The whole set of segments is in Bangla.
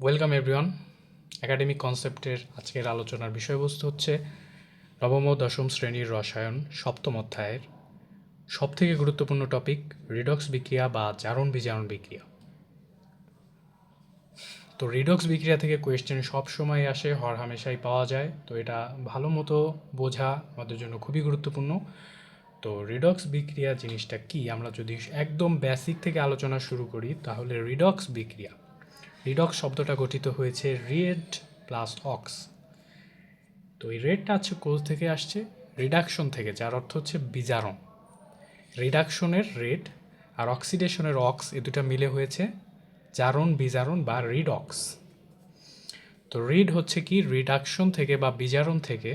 ওয়েলকাম এভরিওয়ান একাডেমিক কনসেপ্টের আজকের আলোচনার বিষয়বস্তু হচ্ছে নবম ও দশম শ্রেণির রসায়ন, সপ্তম অধ্যায়ের সবথেকে গুরুত্বপূর্ণ টপিক রিডক্স বিক্রিয়া বা জারণ বিজারণ বিক্রিয়া। তো রিডক্স বিক্রিয়া থেকে কোয়েশ্চেন সব সময় আসে, হর হামেশাই পাওয়া যায়। তো এটা ভালো মতো বোঝা আমাদের জন্য খুবই গুরুত্বপূর্ণ। তো রিডক্স বিক্রিয়া জিনিসটা কি? আমরা যদি একদম বেসিক থেকে আলোচনা শুরু করি, তাহলে রিডক্স বিক্রিয়া। রিডক্স শব্দটা গঠিত হয়েছে রেড প্লাস অক্স। তো এই রেডটা হচ্ছে কোজ থেকে আসছে, রিডাকশন থেকে, যার অর্থ হচ্ছে বিজারণ। রিডাকশনের রেড আর অক্সিডেশনের অক্স এ দুটা মিলে হয়েছে, জারণ, বিজারণ বা রিডক্স তো রিড হচ্ছে কি? রিডাকশন থেকে বা বিজারণ থেকে,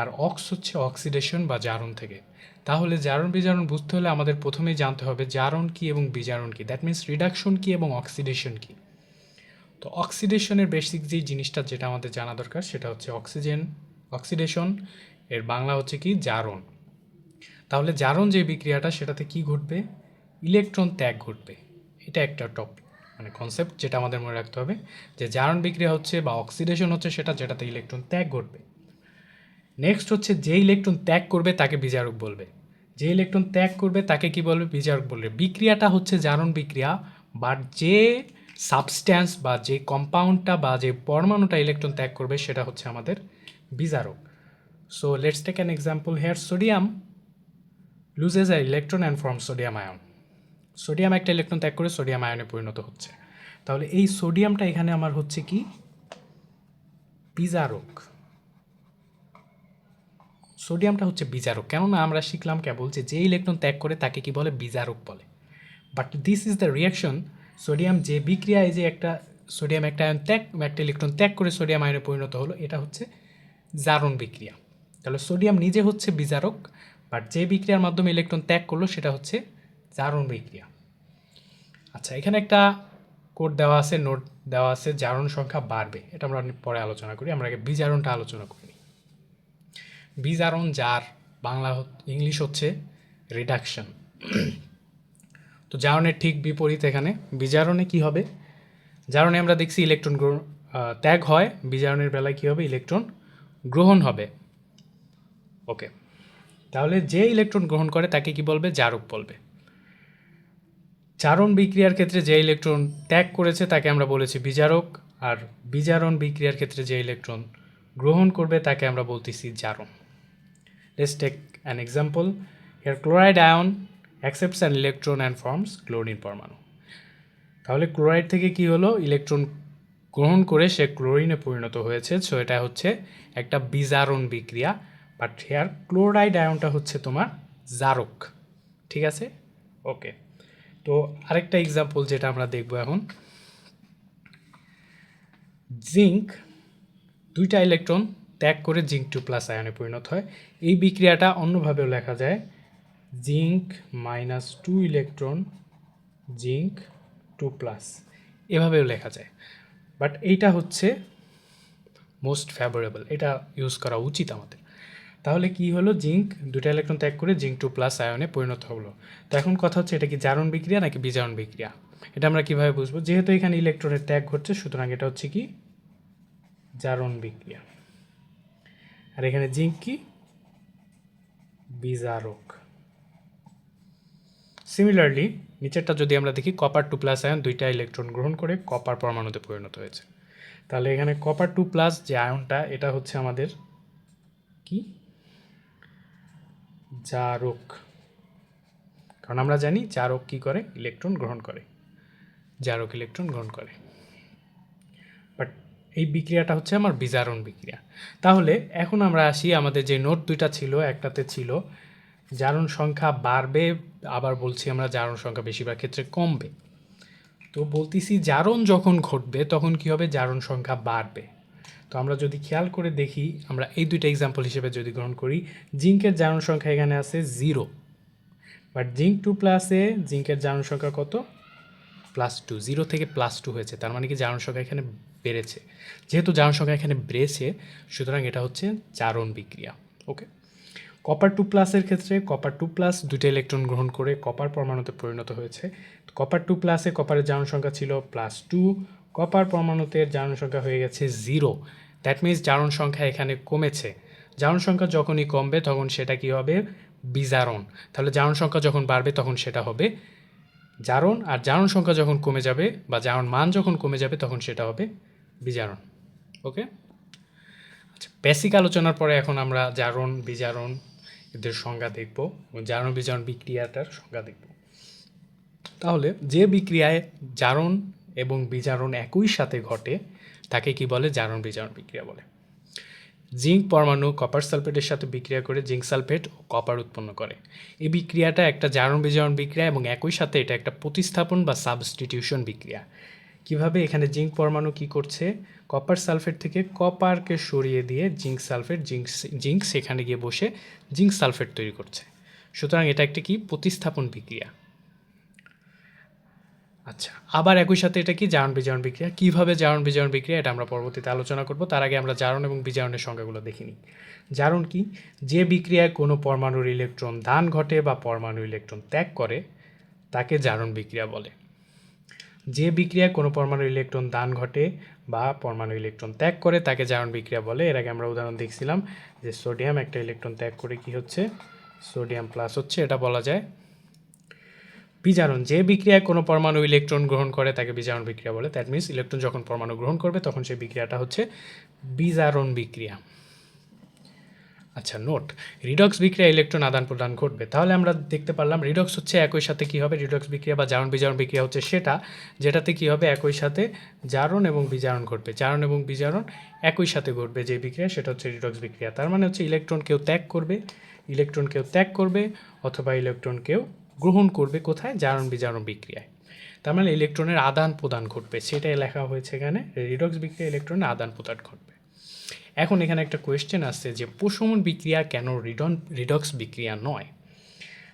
আর অক্স হচ্ছে অক্সিডেশন বা জারণ থেকে। তাহলে জারণ, বিজারণ বুঝতে হলে আমাদের প্রথমেই জানতে হবে জারণ কি এবং বিজারণ কি। দ্যাট মিন্স রিডাকশন কি এবং অক্সিডেশন কি। তো অক্সিডেশনের বেসিক যে জিনিসটা যেটা আমাদের জানা দরকার সেটা হচ্ছে অক্সিজেন, অক্সিডেশন, এর বাংলা হচ্ছে কি জারণ। তাহলে জারণ যে বিক্রিয়াটা সেটাতে কি ঘটবে? ইলেকট্রন ত্যাগ ঘটবে। এটা একটা টপিক মানে কনসেপ্ট যেটা আমাদের মনে রাখতে হবে যে জারণ বিক্রিয়া হচ্ছে বা অক্সিডেশন হচ্ছে সেটা যেটাতে ইলেকট্রন ত্যাগ ঘটবে। নেক্সট হচ্ছে যে ইলেকট্রন ত্যাগ করবে তাকে বিজারক বলবে। যে ইলেকট্রন ত্যাগ করবে তাকে কি বলবে? বিজারক বলবে। বিক্রিয়াটা হচ্ছে জারণ বিক্রিয়া বাট যে সাবস্ট্যান্স বা যে কম্পাউন্ডটা বা যে পরমাণুটা ইলেকট্রন ত্যাগ করবে, সেটা হচ্ছে আমাদের বিজারক so let's take an example here sodium loses a electron and form sodium ion sodium একটা ইলেকট্রন ত্যাগ করে সোডিয়াম আয়নে পরিণত হচ্ছে। তাহলে এই সোডিয়ামটা এখানে আমার হচ্ছে কি? বিজারক সোডিয়ামটা হচ্ছে বিজারক কেননা আমরা শিখলাম কেবল যে যে ইলেকট্রন ত্যাগ করে তাকে কি বলে? বিজারক বলে। But this is the reaction sodium যে বিক্রিয়া এই যে একটা সোডিয়াম একটা আয়ন ত্যাগ একটা ইলেকট্রন ত্যাগ করে সোডিয়াম আয়নে পরিণত হলো, এটা হচ্ছে জারণ বিক্রিয়া। তাহলে সোডিয়াম নিজে হচ্ছে বিজারক বাট যে বিক্রিয়ার মাধ্যমে ইলেকট্রন ত্যাগ করল, সেটা হচ্ছে জারণ বিক্রিয়া। আচ্ছা এখানে একটা কোড দেওয়া আছে, নোট দেওয়া আছে, জারণ সংখ্যা বাড়বে। এটা আমরা পরে আলোচনা করি, আমরা আগে বিজারণটা আলোচনা করি। বিজারণ, যার, বাংলা ইংলিশ হচ্ছে রিডাকশন তো জারণের ঠিক বিপরীত এখানে। বিজারণে কি হবে? জারণে আমরা দেখছি ইলেকট্রন ত্যাগ হয়। বিজারণের বেলায় কী হবে? ইলেকট্রন গ্রহণ হবে। ওকে। তাহলে যে ইলেকট্রন গ্রহণ করে তাকে কি বলবে? জারক বলবে। জারণ বিক্রিয়ার ক্ষেত্রে যে ইলেকট্রন ত্যাগ করেছে তাকে আমরা বলেছি বিজারক। আর বিজারণ বিক্রিয়ার ক্ষেত্রে যে ইলেকট্রন গ্রহণ করবে তাকে আমরা বলতেছি জারণ। Let's take an example here chloride ion accepts an electron and forms chlorine পরমাণু। তাহলে ক্লোরাইড থেকে কি হলো? ইলেকট্রন গ্রহণ করে সে ক্লোরিনে পরিণত হয়েছে। সো এটা হচ্ছে একটা বিজারণ বিক্রিয়া। বাট হেয়ার ক্লোরাইড আয়নটা হচ্ছে তোমার জারক। ঠিক আছে? ওকে। তো আরেকটা এক্সাম্পল যেটা আমরা দেখব এখন। জিঙ্ক, দুইটা ইলেকট্রন ত্যাগ করে জিঙ্ক টু প্লাস আয়নে পরিণত হয়। এই বিক্রিয়াটা অন্যভাবেও লেখা যায়। Zinc minus two electron, zinc two plus. এভাবেও লেখা যায়। বাট এইটা হচ্ছে মোস্ট ফেভারেবল, এটা ইউজ করা উচিত আমাদের। তাহলে কি হলো? জিঙ্ক দুটা ইলেকট্রন ত্যাগ করে জিঙ্ক টু প্লাস আয়নে পরিণত হলো। তো এখন কথা হচ্ছে এটা কি জারণ বিক্রিয়া নাকি বিজারণ বিক্রিয়া? এটা আমরা কীভাবে বুঝব? যেহেতু এখানে ইলেকট্রনের ত্যাগ ঘটছে, সুতরাং এটা হচ্ছে কি? জারণ বিক্রিয়া। আর এখানে জিঙ্ক কি? বিজারক। সিমিলারলি নিচেরটা যদি আমরা দেখি কপার টু প্লাস আয়ন দুইটা ইলেকট্রন গ্রহণ করে কপার পরমাণুতে পরিণত হয়েছে। তাহলে এখানে কপার টু প্লাস যে আয়নটা এটা হচ্ছে আমাদের কি? জারক। কারণ আমরা জানি জারক কি করে? ইলেকট্রন গ্রহণ করে। জারক ইলেকট্রন গ্রহণ করে। বাট এই বিক্রিয়াটা হচ্ছে আমার বিজারণ বিক্রিয়া। তাহলে এখন আমরা আসি, আমাদের যে নোট দুইটা ছিল, একটাতে ছিল জারণ সংখ্যা বাড়বে, আবার বলছি আমরা জারণ সংখ্যা বেশিরভাগ ক্ষেত্রে কমবে। তো বলতেছি জারণ যখন ঘটবে, তখন কি হবে? জারণ সংখ্যা বাড়বে। তো আমরা যদি খেয়াল করে দেখি, আমরা এই দুইটা এক্সাম্পল হিসেবে যদি গ্রহণ করি জিঙ্কের জারণ সংখ্যা এখানে আছে জিরো বাট জিঙ্ক টু প্লাসে জিঙ্কের জারণ সংখ্যা কত? প্লাস টু জিরো থেকে প্লাস টু হয়েছে, তার মানে কি জারণ সংখ্যা এখানে বেড়েছে। যেহেতু জারণ সংখ্যা এখানে বেড়েছে, সুতরাং এটা হচ্ছে জারণ বিক্রিয়া ওকে কপার টু প্লাসের ক্ষেত্রে কপার টু প্লাস দুটো ইলেকট্রন গ্রহণ করে কপার পরমাণুতে পরিণত হয়েছে। কপার টু প্লাসে কপারের জারণ সংখ্যা ছিল প্লাস টু কপার পরমাণুতে জারণ সংখ্যা হয়ে গেছে জিরো দ্যাট মিন্স জারণ সংখ্যা এখানে কমেছে। জারণ সংখ্যা যখনই কমবে তখন সেটা কি হবে? বিজারণ। তাহলে জারণ সংখ্যা যখন বাড়বে তখন সেটা হবে জারণ, আর জারণ সংখ্যা যখন কমে যাবে বা জারণ মান যখন কমে যাবে তখন সেটা হবে বিজারণ। ওকে আচ্ছা বেসিক আলোচনার পরে এখন আমরা জারণ, বিজারণ এদের সংজ্ঞা দেখব জারণ বিজারণ বিক্রিয়াটার সংজ্ঞা দেখব। তাহলে যে বিক্রিয়ায় জারণ এবং বিজারণ একই সাথে ঘটে, তাকে কি বলে? জারণ বিজারণ বিক্রিয়া বলে। জিঙ্ক পরমাণু কপার সালফেটের সাথে বিক্রিয়া করে জিঙ্ক সালফেট ও কপার উৎপন্ন করে। এই বিক্রিয়াটা একটা জারণ বিজারণ বিক্রিয়া এবং একই সাথে এটা একটা প্রতিস্থাপন বা সাবস্টিটিউশন বিক্রিয়া। কীভাবে এখানে জিঙ্ক পরমাণু কি করছে? কপার সালফেট থেকে কপারকে সরিয়ে দিয়ে জিঙ্ক সালফেট, জিঙ্ক জিঙ্ক সেখানে গিয়ে বসে জিঙ্ক সালফেট তৈরি করছে। সুতরাং এটা একটি কি? প্রতিস্থাপন বিক্রিয়া। আচ্ছা আবার একই সাথে এটা কি? জারণ বিজারণ বিক্রিয়া। কীভাবে জারণ বিজারণ বিক্রিয়া? এটা আমরা পরবর্তীতে আলোচনা করব। তার আগে আমরা জারণ এবং বিজারণের সংখ্যাগুলো দেখে নিই। জারণ কি? যে বিক্রিয়ায় কোনো পরমাণুর ইলেকট্রন দান ঘটে বা পরমাণু ইলেকট্রন ত্যাগ করে, তাকে জারণ বিক্রিয়া বলে। যে বিক্রিয়ায় কোনো পরমাণু ইলেকট্রন দান ঘটে বা পরমাণু ইলেকট্রন ত্যাগ করে, তাকে জারণ বিক্রিয়া বলে। এর আগে আমরা উদাহরণ দেখছিলাম যে সোডিয়াম একটা ইলেকট্রন ত্যাগ করে কি হচ্ছে? সোডিয়াম প্লাস হচ্ছে, এটা বলা যায়। বিজারণ, যে বিক্রিয়ায় কোনো পরমাণু ইলেকট্রন গ্রহণ করে, তাকে বিজারণ বিক্রিয়া বলে। দ্যাট মিনস ইলেকট্রন যখন পরমাণু গ্রহণ করবে, তখন সেই বিক্রিয়াটা হচ্ছে বিজারণ বিক্রিয়া। আচ্ছা নোট রিডক্স বিক্রিয়া ইলেকট্রন আদান প্রদান ঘটবে। তাহলে আমরা দেখতে পারলাম রিডক্স হচ্ছে একই সাথে কী হবে? রিডক্স বিক্রিয়া বা জারণ বিজারণ বিক্রিয়া হচ্ছে সেটা। যেটাতে কী হবে? একই সাথে জারণ এবং বিজারণ ঘটবে। জারণ এবং বিজারণ একই সাথে ঘটবে যে বিক্রিয়া, সেটা হচ্ছে রিডক্স বিক্রিয়া। তার মানে হচ্ছে ইলেকট্রন কেউ ত্যাগ করবে ইলেকট্রন কেউ ত্যাগ করবে অথবা ইলেকট্রন কেউ গ্রহণ করবে কোথায়? জারণ বিজারণ বিক্রিয়ায়। তার মানে ইলেকট্রনের আদান প্রদান ঘটবে। সেটাই লেখা হয়েছে এখানে। রিডক্স বিক্রিয়া ইলেকট্রনের আদান প্রদান ঘটবে। এখন এখানে একটা কোয়েশ্চেন আসছে যে প্রশমন বিক্রিয়া কেন রিডন রিডক্স বিক্রিয়া নয়?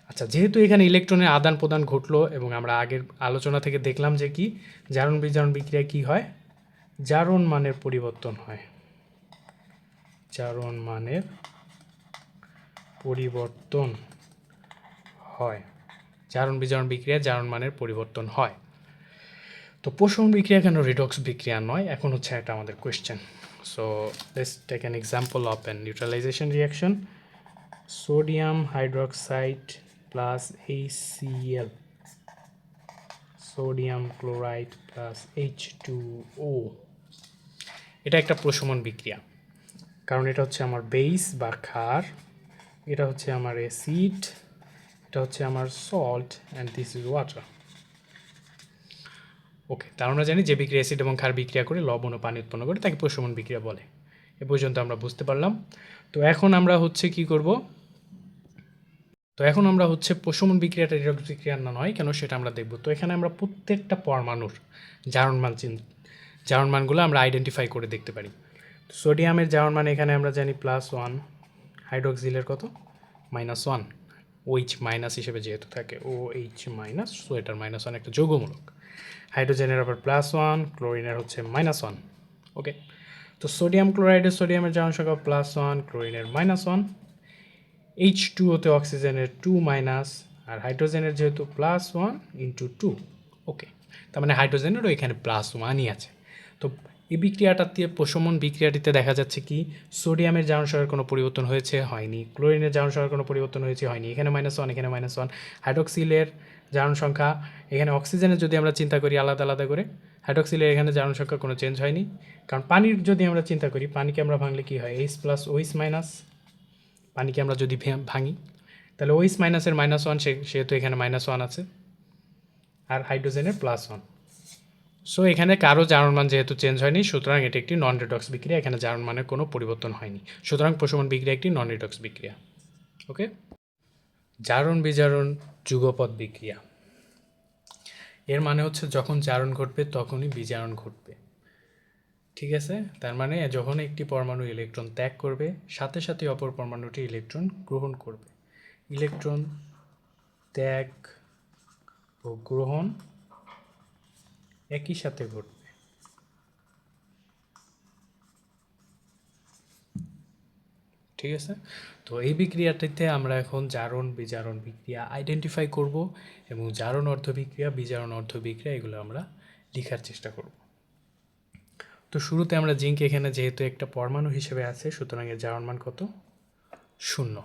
আচ্ছা যেহেতু এখানে ইলেকট্রনের আদান প্রদান ঘটলো এবং আমরা আগের আলোচনা থেকে দেখলাম যে কি, জারণ বিজারণ বিক্রিয়া কি হয়? জারণ মানের পরিবর্তন হয়। জারণ মানের পরিবর্তন হয়। জারণ বিজারণ বিক্রিয়া জারণ মানের পরিবর্তন হয়। তো পোষণ বিক্রিয়া কেন রিডক্স বিক্রিয়া নয়? এখন হচ্ছে একটা আমাদের question so let's take an example of an neutralization reaction sodium hydroxide plus HCl sodium chloride plus H two O এটা একটা প্রশমন বিক্রিয়া। কারণ এটা হচ্ছে আমার বেস বা ক্ষার, এটা হচ্ছে আমার অ্যাসিড এটা হচ্ছে আমার salt and this is water okay তার আমরা জানি যে বিক্রিয়া অ্যাসিড এবং ক্ষার বিক্রিয়া করে লবণ ও পানি উৎপন্ন করে তাকে প্রশমন বিক্রিয়া বলে। এ পর্যন্ত আমরা বুঝতে পারলাম। তো এখন আমরা হচ্ছে কি করব? তো এখন আমরা হচ্ছে প্রশমন বিক্রিয়াটা রিডক্স বিক্রিয়া না নয়, কেন সেটা আমরা দেখব। তো এখানে আমরা প্রত্যেকটা পরমাণুর জারণ মান চিন জারণ মানগুলো আমরা আইডেন্টিফাই করে দেখতে পারি। সোডিয়ামের জারণ মান এখানে আমরা জানি প্লাস ওয়ান হাইড্রোক্সিলের কত? মাইনাস ওয়ান ওইচ মাইনাস হিসেবে যেহেতু থাকে ও এইচ মাইনাস সো এটার মাইনাস ওয়ান একটা যৌগমূলক। হাইড্রোজেনের আবার প্লাস ওয়ান ক্লোরিনের হচ্ছে মাইনাস ওয়ান ওকে তো সোডিয়াম ক্লোরাইডের সোডিয়ামের জারণ সংখ্যা প্লাস ওয়ান ক্লোরিনের মাইনাস ওয়ান এইচ টু ওতে অক্সিজেনের টু মাইনাস আর হাইড্রোজেনের যেহেতু plus one into two okay তার মানে হাইড্রোজেনেরও এখানে প্লাস ওয়ানই আছে। তো এই বিক্রিয়াটাতে প্রশমন বিক্রিয়াটিতে দেখা যাচ্ছে কি সোডিয়ামের জারণ সংখ্যার কোনো পরিবর্তন হয়েছে, হয়নি। ক্লোরিনের জারণ সংখ্যার কোনো পরিবর্তন হয়েছে, হয়নি। এখানে মাইনাস ওয়ান এখানে মাইনাস ওয়ান হাইড্রোক্সিলের জারণ সংখ্যা, এখানে অক্সিজেনের যদি আমরা চিন্তা করি আলাদা আলাদা করে, হাইড্রোক্সিলের এখানে জারণ সংখ্যা কোনো চেঞ্জ হয়নি। কারণ পানির যদি আমরা চিন্তা করি, পানিকে আমরা ভাঙলে কী হয়? এইচ প্লাস ওইস মাইনাস পানিকে আমরা যদি ভাঙি, তাহলে ওইস মাইনাসের মাইনাস ওয়ান সেহেতু এখানে মাইনাস ওয়ান আছে। আর হাইড্রোজেনের প্লাস ওয়ান সো এখানে কারও জারণ মান যেহেতু চেঞ্জ হয়নি, সুতরাং এটি একটি নন রিডক্স বিক্রিয়া, এখানে জারণ মানের কোনো পরিবর্তন হয়নি। সুতরাং প্রশমন বিক্রিয়া একটি নন রিডক্স বিক্রিয়া। ওকে জারণ, বিজারণ যুগপৎ বিক্রিয়া এর মানে হচ্ছে যখন জারণ ঘটবে, তখনই বিজারণ ঘটবে। ঠিক আছে? তার মানে যখন একটি পরমাণু ইলেকট্রন ত্যাগ করবে, সাথে সাথে অপর পরমাণুটি ইলেকট্রন গ্রহণ করবে। ইলেকট্রন ত্যাগ ও গ্রহণ একই সাথে ঘটবে। ঠিক আছে? তো এই বিক্রিয়াটিতে আমরা এখন জারণ, বিজারণ বিক্রিয়া আইডেন্টিফাই করব এবং জারণ অর্ধ বিক্রিয়া, বিজারণ অর্ধ বিক্রিয়া এগুলো আমরা লেখার চেষ্টা করব। তো শুরুতে আমরা জিঙ্ক এখানে যেহেতু একটা পরমাণু হিসেবে আছে, সুতরাং এর জারণ মান কত? শূন্য।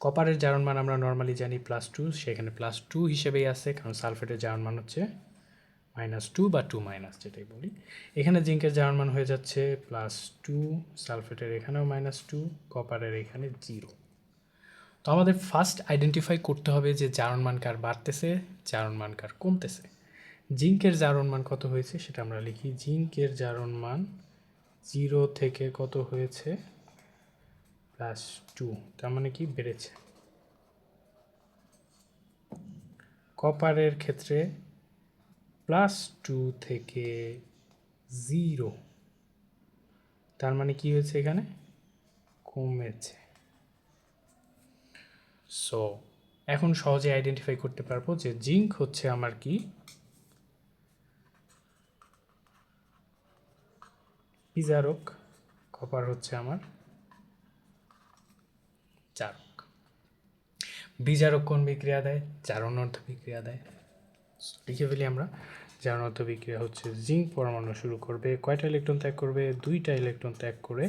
কপারের জারণ মান আমরা নর্মালি জানি প্লাস টু সেখানে প্লাস টু হিসেবেই আছে, কারণ সালফেটের জারণ মান হচ্ছে মাইনাস টু বা টু মাইনাস যেটাই বলি। এখানে জিঙ্কের জারণ মান হয়ে যাচ্ছে প্লাস টু সালফেটের এখানেও মাইনাস টু কপারের এখানে জিরো তো আমাদের ফার্স্ট আইডেন্টিফাই করতে হবে যে জারণ মান কার বাড়তেছে জারণ মান কার কমতেছে। জিঙ্কের জারণ মান কত হয়েছে সেটা আমরা লিখি। জিঙ্কের জারণ মান জিরো থেকে কত হয়েছে? প্লাস টু তার মানে কি? বেড়েছে। কপারের ক্ষেত্রে প্লাস টু থেকে জিরো। তার মানে কি হয়েছে এখানে? কমেছে। সো এখন সহজে আইডেন্টিফাই করতে পারব যে জিঙ্ক হচ্ছে আমার কি? বিজারক কপার হচ্ছে আমার চারক বিজারক কোন বিক্রিয়া দেয়? চারণ অর্ধ বিক্রিয়া দেয়। লিখে ফেলি আমরা চারণ অর্ধ বিক্রিয়া হচ্ছে জিঙ্ক পরমাণু শুরু করবে, কয়টা ইলেকট্রন ত্যাগ করবে? দুইটা ইলেকট্রন ত্যাগ করে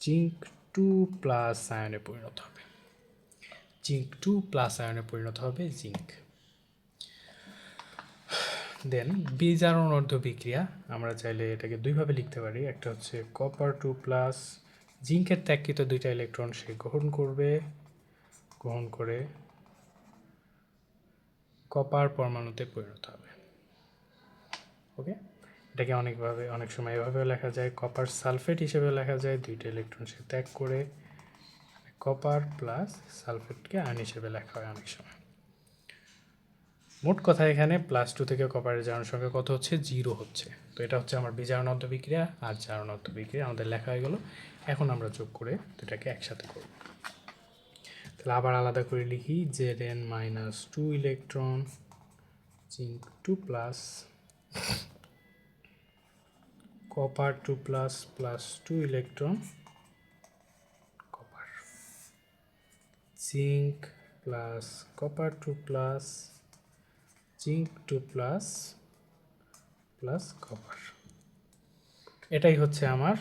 জিঙ্ক টু প্লাস আয়নে পরিণত হবে। জিঙ্ক টু প্লাস আয়নে পরিণত হবে জিঙ্ক। দেন বিজারণ অর্ধ বিক্রিয়া, আমরা চাইলে এটাকে দুইভাবে লিখতে পারি। একটা হচ্ছে কপার টু প্লাস জিঙ্কের ত্যাগকৃত দুইটা ইলেকট্রন সে গ্রহণ করবে, গ্রহণ করে কপার পরমাণুতে পরিণত হবে। ওকে এটাকে অনেকভাবে, অনেক সময় এভাবেও লেখা যায়। কপার সালফেট হিসেবে লেখা যায়। দুইটা ইলেকট্রন সে ত্যাগ করে কপার প্লাস সালফেটকে আয়ন হিসেবে লেখা হয় অনেক সময়। মোট কথা এখানে প্লাস টু থেকে কপারের জারণ সংখ্যা কত হচ্ছে? জিরো হচ্ছে। তো এটা হচ্ছে আমার বিজারণ অর্ধ বিক্রিয়া আর জারণ অর্ধ বিক্রিয়া আমাদের লেখা হয়ে গেল। এখন আমরা যোগ করে দুটাকে একসাথে করব। তাহলে আবার আলাদা করে লিখি Z N minus two electron zinc two plus copper two plus plus two electron copper zinc plus copper two plus zinc two plus plus copper এটাই হচ্ছে আমার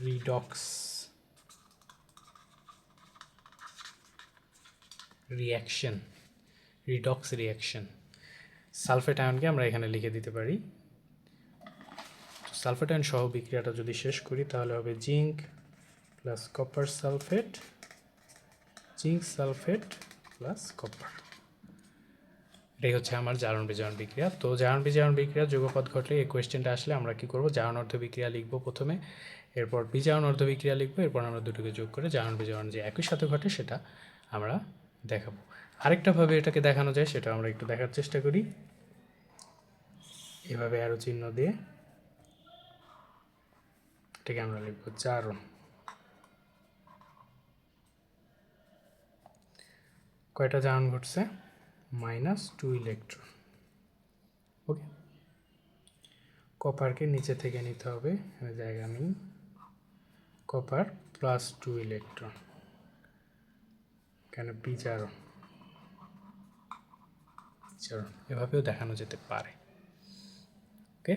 redox reaction redox reaction sulphate আয়নকে আমরা এখানে লিখে দিতে পারি। সালফেট আয়ন সহ বিক্রিয়াটা যদি শেষ করি, তাহলে হবে zinc plus copper sulphate zinc sulphate plus copper এটাই হচ্ছে আমার জারণ বিজারণ বিক্রিয়া। তো জারণ বিজারণ বিক্রিয়া যুগপথ ঘটলে এই কোয়েশ্চেনটা আসলে আমরা কি করব? জারণ অর্ধ বিক্রিয়া লিখব প্রথমে, এরপর বিজারণ অর্ধ বিক্রিয়া লিখব, এরপর আমরা দুটোকে যোগ করে জারণ বিজারণ যে একই সাথে ঘটে সেটা আমরা দেখাবো। আরেকটাভাবে এটাকে দেখানো যায়, সেটা আমরা একটু দেখার চেষ্টা করি। এভাবে আরও চিহ্ন দিয়ে এটাকে আমরা লিখব জারণ কয়টা জারণ ঘটছে? Minus two electron. ওকে? কপারকে নিচে থেকে নিতে হবে, জায়গা নেই কপার প্লাস টু ইলেকট্রন কেন বিচারণ বিচারণ এভাবেও দেখানো যেতে পারে। ওকে